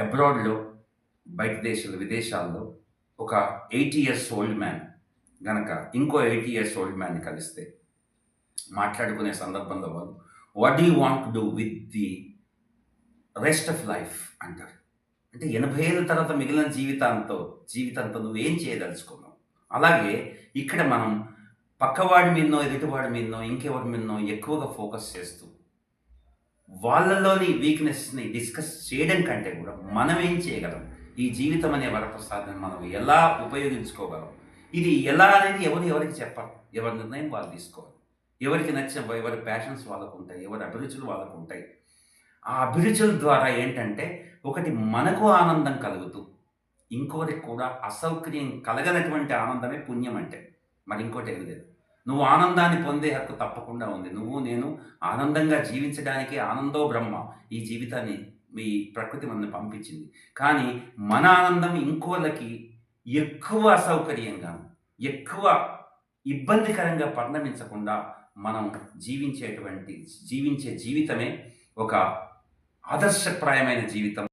అబ్రాడ్లో బయట దేశాలు విదేశాల్లో ఒక ఎయిటీ ఇయర్స్ ఓల్డ్ మ్యాన్ గనక ఇంకో ఎయిటీ ఇయర్స్ ఓల్డ్ మ్యాన్ని కలిస్తే మాట్లాడుకునే సందర్భంలో వాళ్ళు what do want to do with the rest of life అంటారు. అంటే ఎనభై ఏళ్ళ తర్వాత మిగిలిన జీవితాంతో జీవితంతో నువ్వేం చేయదలుచుకున్నావు? అలాగే ఇక్కడ మనం పక్కవాడి మీదనో ఎదుటివాడి మీదనో ఇంకెవరి మీదనో ఎక్కువగా ఫోకస్ చేస్తూ వాళ్ళలోని వీక్నెస్ని డిస్కస్ చేయడం కంటే కూడా మనం ఏం చేయగలం? ఈ జీవితం అనే వరప్రసాదాన్ని మనం ఎలా ఉపయోగించుకోగలం? ఇది ఎలా అనేది ఎవరు ఎవరికి చెప్పరు ఎవరి నిర్ణయం వాళ్ళు తీసుకోవాలి. ఎవరికి నచ్చిన ఎవరి ప్యాషన్స్ వాళ్ళకు ఉంటాయి ఎవరి అభిరుచులు వాళ్ళకు ఉంటాయి. ఆ అభిరుచుల ద్వారా ఏంటంటే ఒకటి మనకు ఆనందం కలుగుతూ ఇంకోటికి కూడా అసౌకర్యం కలగనటువంటి ఆనందమే పుణ్యం అంటే. మరి ఇంకోటి ఏం లేదు. నువ్వు ఆనందాన్ని పొందే హక్కు తప్పకుండా ఉంది. నువ్వు నేను ఆనందంగా జీవించడానికి ఆనందో బ్రహ్మ ఈ జీవితాన్ని మీ ప్రకృతి మనల్ని పంపించింది. కానీ మన ఆనందం ఇంకోళ్ళకి ఎక్కువ అసౌకర్యంగా ఎక్కువ ఇబ్బందికరంగా పరిణమించకుండా మనం జీవించేటువంటి జీవించే జీవితమే ఒక ఆదర్శప్రాయమైన జీవితం.